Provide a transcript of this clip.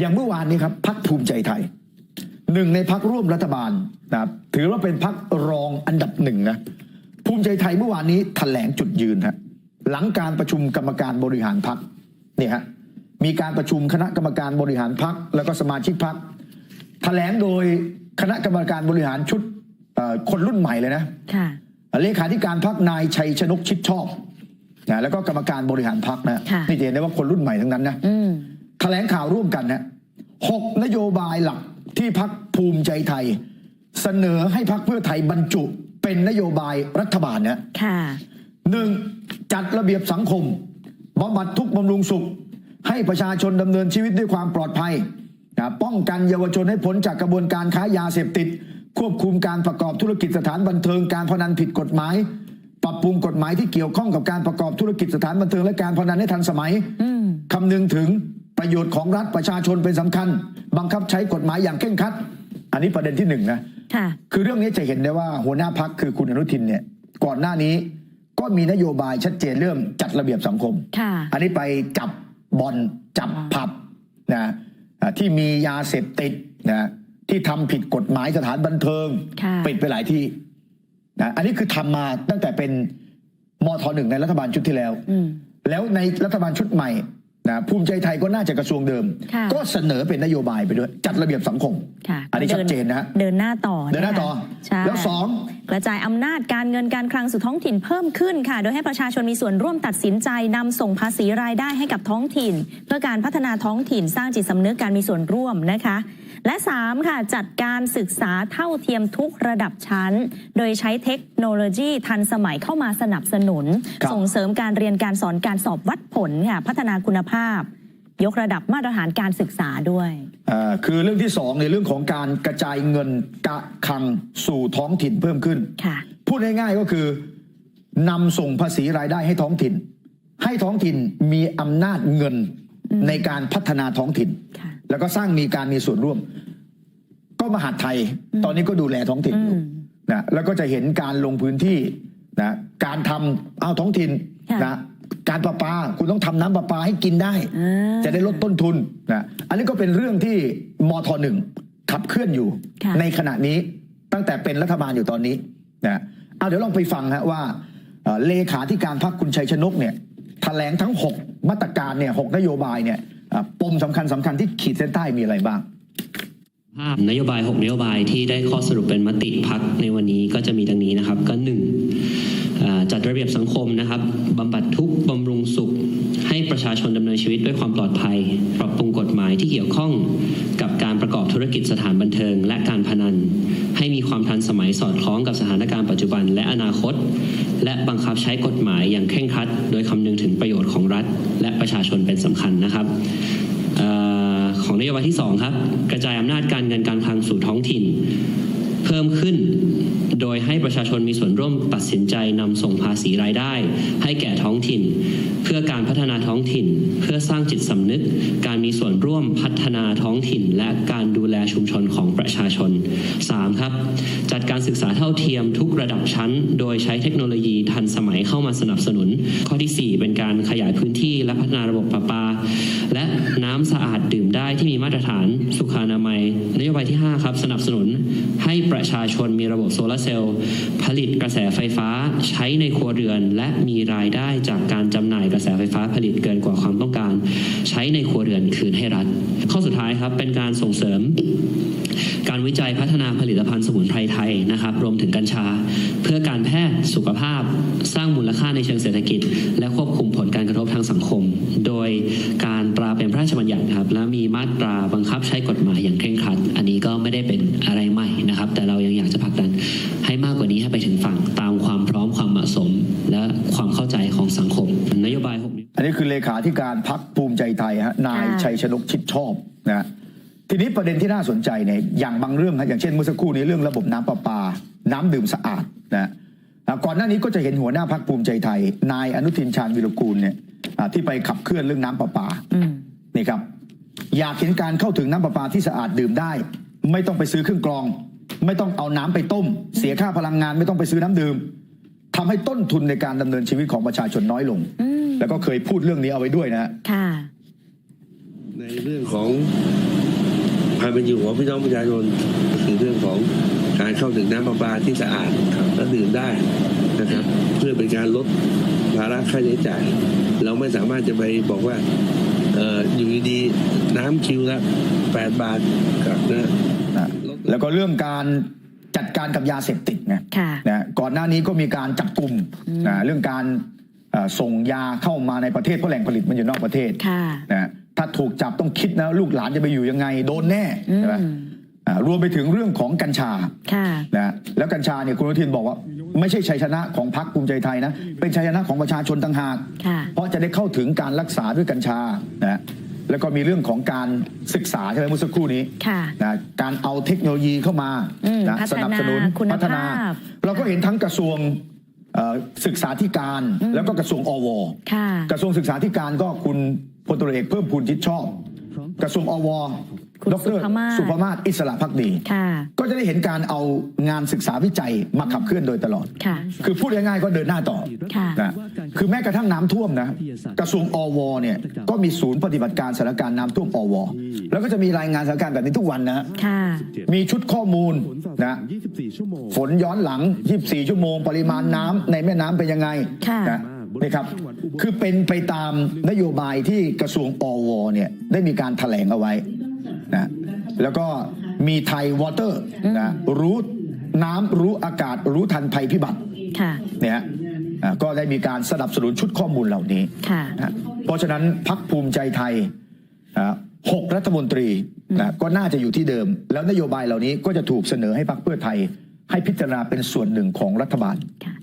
อย่างเมื่อวานนี้ครับพักภูมิใจไทยหนึ่งในพักร่วมรัฐบาลนะครับถือว่าเป็นพักรองอันดับหนึ่งนะภูมิใจไทยเมื่อวานนี้แถลงจุดยืนฮะหลังการประชุมกรรมการบริหารพักเนี่ยฮะมีการประชุมคณะกรรมการบริหารพักแล้วก็สมาชิกพักแถลงโดยคณะกรรมการบริหารชุดเอ่อคนรุ่นใหม่เลยนะค่ะเลขาธิการพักนายชัยชนกชิดชอบนะแล้วก็กรรมการบริหารพักนะค่ะนี่จะเห็นได้ว่าคนรุ่นใหม่ทั้งนั้นนะอืมแถ ลงข่าวร่วมกันนะหกนโยบายหลักที่พักภูมิใจไทย เสนอให้พักเพื่อไทยบรรจุเป็นนโยบายรัฐบาลนะค่ะหนึ่งจัดระเบียบสังคมบำบัดทุกข์บำรุงสุข ให้ประชาชนดำเนินชีวิตด้วยความปลอดภัยนะป้องกันเยาวชนให้พ้นจากกระบวนการค้ายาเสพติด ควบคุมการประกอบธุรกิจสถานบันเทิงการพนันผิดกฎหมาย ปรับปรุงกฎหมายที่เกี่ยวข้องกับการประกอบธุรกิจสถานบันเทิงและการพนันให้ทันสมัยอืมคำนึงถึง ประโยชน์ของรัฐประชาชนเป็นสำคัญ บังคับใช้กฎหมายอย่างเคร่งครัด อันนี้ประเด็นที่หนึ่งนะค่ะคือเรื่องนี้จะเห็นได้ว่าหัวหน้าพักคือคุณอนุทินเนี่ยก่อนหน้านี้ก็มีนโยบายชัดเจนเรื่องจัดระเบียบสังคมค่ะอันนี้ไปจับบอลจับผับนะอ่าที่มียาเสพติดนะที่ทำผิดกฎหมายสถานบันเทิงค่ะปิดไปหลายที่นะอันนี้คือทำมาตั้งแต่เป็นมทหนึ่งในรัฐบาลชุดที่แล้วอืมแล้วในรัฐบาลชุดใหม่ นะภูมิใจไทยก็น่าจะกระทรวงเดิม ค่ะก็เสนอเป็นนโยบายไปด้วย จัดระเบียบสังคม ค่ะอันนี้ก็ชัดเจนนะฮะ เดินหน้าต่อเดินหน้าต่อ ใช่ แล้วสอง กระจายอำนาจการเงินการคลังสู่ท้องถิ่นเพิ่มขึ้นค่ะ โดยให้ประชาชนมีส่วนร่วมตัดสินใจนำส่งภาษีรายได้ให้กับท้องถิ่น เพื่อการพัฒนาท้องถิ่นสร้างจิตสำนึกการมีส่วนร่วมนะคะและ 3 ค่ะ จัดการศึกษาเท่าเทียมทุกระดับชั้น โดยใช้เทคโนโลยีทันสมัยเข้ามาสนับสนุน ส่งเสริมการเรียนการสอนการสอบวัดผลค่ะ พัฒนาคุณภาพ ยกระดับมาตรฐานการศึกษาด้วยอ่าคือเรื่องที่สองในเรื่องของการกระจายเงินกะคังสู่ท้องถิ่นเพิ่มขึ้นค่ะพูดง่ายๆก็คือนำส่งภาษีรายได้ให้ท้องถิ่น ให้ท้องถิ่นมีอำนาจเงินในการพัฒนาท้องถิ่นค่ะแล้วก็สร้างมีการมีส่วนร่วม ก็มหาดไทย ตอนนี้ก็ดูแลท้องถิ่นอยู่อืมนะแล้วก็จะเห็นการลงพื้นที่นะการทำเอาท้องถิ่นค่ะนะ การประปาคุณต้องทำน้ำประปาให้กินได้อ่าจะได้ลดต้นทุนนะอันนี้ก็เป็นเรื่องที่มทหนึ่งขับเคลื่อนอยู่ค่ะในขณะนี้ตั้งแต่เป็นรัฐบาลอยู่ตอนนี้นะเอาเดี๋ยวลองไปฟังฮะว่าเอ่อเลขาธิการพรรคคุณชัยชนกเนี่ยแถลงทั้ง 6 มาตรการเนี่ยหกนโยบายเนี่ยอะปมสำคัญสำคัญที่ขีดเส้นใต้มีอะไรบ้างภาพนโยบาย 6 นโยบายที่ได้ข้อสรุปเป็นมติพักในวันนี้ก็จะมีดังนี้นะครับ ก็หนึ่งอ่าจัดระเบียบสังคมนะครับบำบัดทุ ประชาชนดำเนินชีวิตด้วยความปลอดภัย ปรับปรุงกฎหมายที่เกี่ยวข้องกับการประกอบธุรกิจสถานบันเทิง และการพนัน ให้มีความทันสมัยสอดคล้องกับสถานการณ์ปัจจุบันและอนาคต และบังคับใช้กฎหมายอย่างเคร่งครัด โดยคำนึงถึงประโยชน์ของรัฐ และประชาชนเป็นสำคัญนะครับออของนโยบายที่2ครับกระจายอำนาจการเงินการคลังสู่ท้องถิ่น เพิ่มขึ้น ยให้ประชาชนมีส่วนร่วมตัดสินใจนำส่งภาษีรายได้ ให้แก่ท้องถิ่น เพื่อการพัฒนาท้องถิ่น เพื่อสร้างจิตสำนึก การมีส่วนร่วมพัฒนาท้องถิ่น และการดูแลชุมชนของประชาชน 3. ครับ จัดการศึกษาเท่าเทียมทุกระดับชั้น โดยใช้เทคโนโลยีทันสมัยเข้ามาสนับสนุน ข้อทีสี่4 เป็นการขยายพื้นที่และพัฒนาระบบประปา และน้ำสะอาดดื่มได้ที่มีมาตรฐานสุขอนามัย นโยบายที่ 5 ครับ สนับสนุน ให้ประชาชนมีระบบโซลาร์เซลล์ผลิตกระแสไฟฟ้าใช้ในครัวเรือน และมีรายได้จากการจำหน่ายกระแสไฟฟ้าผลิตเกินกว่าความต้องการ ใช้ในครัวเรือนคืนให้รัฐ ข้อสุดท้ายครับเป็นการส่งเสริม การวิจัยพัฒนาผลิตภัณฑ์สมุนไพรไทยนะครับ รวมถึงกัญชา เพื่อการแพทย์สุขภาพ สร้างมูลค่าในเชิงเศรษฐกิจ เป็นอะไรใหม่นะครับ แต่เรายังอยากจะผลักดันให้มากกว่านี้ให้ไปถึงฝั่งตามความพร้อมความเหมาะสม และความเข้าใจของสังคม นโยบาย6อันนี้คือเลขาธิการพักภูมิใจไทยฮะนายค่ะชัยชนกชิดชอบนะฮะทีนี้ประเด็นที่น่าสนใจเนี่ยอย่างบางเรื่องฮะอย่างเช่นเมื่อสักครู่นี้เรื่องระบบน้ำประปา น้ำดื่มสะอาดนะฮะอ่าก่อนหน้านี้ก็จะเห็นหัวหน้าพักภูมิใจไทย นายอนุทินชาญวิรุกูลเนี่ยอ่าที่ไปขับเคลื่อนเรื่องน้ำประปาอืมนี่ครับ อยากเห็นการเข้าถึงน้ำประปาที่สะอาดดื่มได้ ไม่ต้องไปซื้อเครื่องกรอง ไม่ต้องเอาน้ำไปต้ม เสียค่าพลังงานไม่ต้องไปซื้อน้ำดื่มทำให้ต้นทุนในการดำเนินชีวิตของประชาชนน้อยลงอืมแล้วก็เคยพูดเรื่องนี้เอาไว้ด้วยนะฮะค่ะ ในเรื่องของความเป็นอยู่ของพี่น้องประชาชนก็คือเรื่องของการเข้าถึงน้ำประปาที่สะอาดและดื่มได้นะครับ เพื่อเป็นการลดภาระค่าใช้จ่าย เราไม่สามารถจะไปบอกว่าเอออยู่ดีๆน้ำคิวละแปดบาทนะนะแล้วก็เรื่องการจัดการกับยาเสพติดไงค่ะนะก่อนหน้านี้ก็มีการจับกลุ่มนะเรื่องการเอ่อส่งยาเข้ามาในประเทศเพราะแหล่งผลิตมันอยู่นอกประเทศค่ะนะถ้าถูกจับต้องคิดนะลูกหลานจะไปอยู่ยังไงโดนแน่อืใช่ไหมมอ่ารวมไปถึงเรื่องของกัญชาค่ะนะแล้วกัญชาเนี่ยคุณอนุทินบอกว่า ไม่ใช่ชัยชนะของพรรคภูมิใจไทยนะ เป็นชัยชนะของประชาชนต่างหาก ค่ะ เพราะจะได้เข้าถึงการรักษาด้วยกัญชานะแล้วก็มีเรื่องของการศึกษาใช่ไหมเมื่อสักครู่นี้ค่ะนะการเอาเทคโนโลยีเข้ามาอืมนะพัฒนาสนับสนุนคุณภาพ พัฒนา เราก็เห็นทั้งกระทรวงเอ่อศึกษาธิการแล้วก็กระทรวงอว ค่ะ กระทรวงศึกษาธิการก็คุณพลตรวจเอกเพิ่มพูนชิดชอบ กระทรวงอว คุณดสุรภามาศสุภามาศอิสระพักดี ค่ะ ก็จะได้เห็นการเอางานศึกษาวิจัยมาขับเคลื่อนโดยตลอด ค่ะ คือพูดง่ายๆก็เดินหน้าต่อค่ะ นะคือแม้กระทั่งน้ำท่วมนะ กระทรวงอวเนี่ยก็มีศูนย์ปฏิบัติการสถานการณ์น้ำท่วมอว แล้วก็จะมีรายงานสถานการณ์แบบนี้ทุกวันนะ ค่ะ มีชุดข้อมูลผลสอบนะ 24 ชั่วโมงฝนย้อนหลัง 24 ชั่วโมง ปริมาณน้ำในแม่น้ำเป็นยังไงค่ะ นะนี่ครับ คือเป็นไปตามนโยบายที่กระทรวงอวเนี่ยได้มีการแถลงเอาไว้ นะแล้วก็มีไทยวอเตอร์นะรู้น้ำรู้อากาศรู้ทันภัยพิบัติค่ะเนี่ยฮะอ่าก็ได้มีการสนับสนุนชุดข้อมูลเหล่านี้ค่ะนะเพราะฉะนั้นพักภูมิใจไทยอ่าหกรัฐมนตรีนะก็น่าจะอยู่ที่เดิม แล้วนโยบายเหล่านี้ก็จะถูกเสนอให้พักเพื่อไทย ให้พิจารณาเป็นส่วนหนึ่งของรัฐบาลค่ะ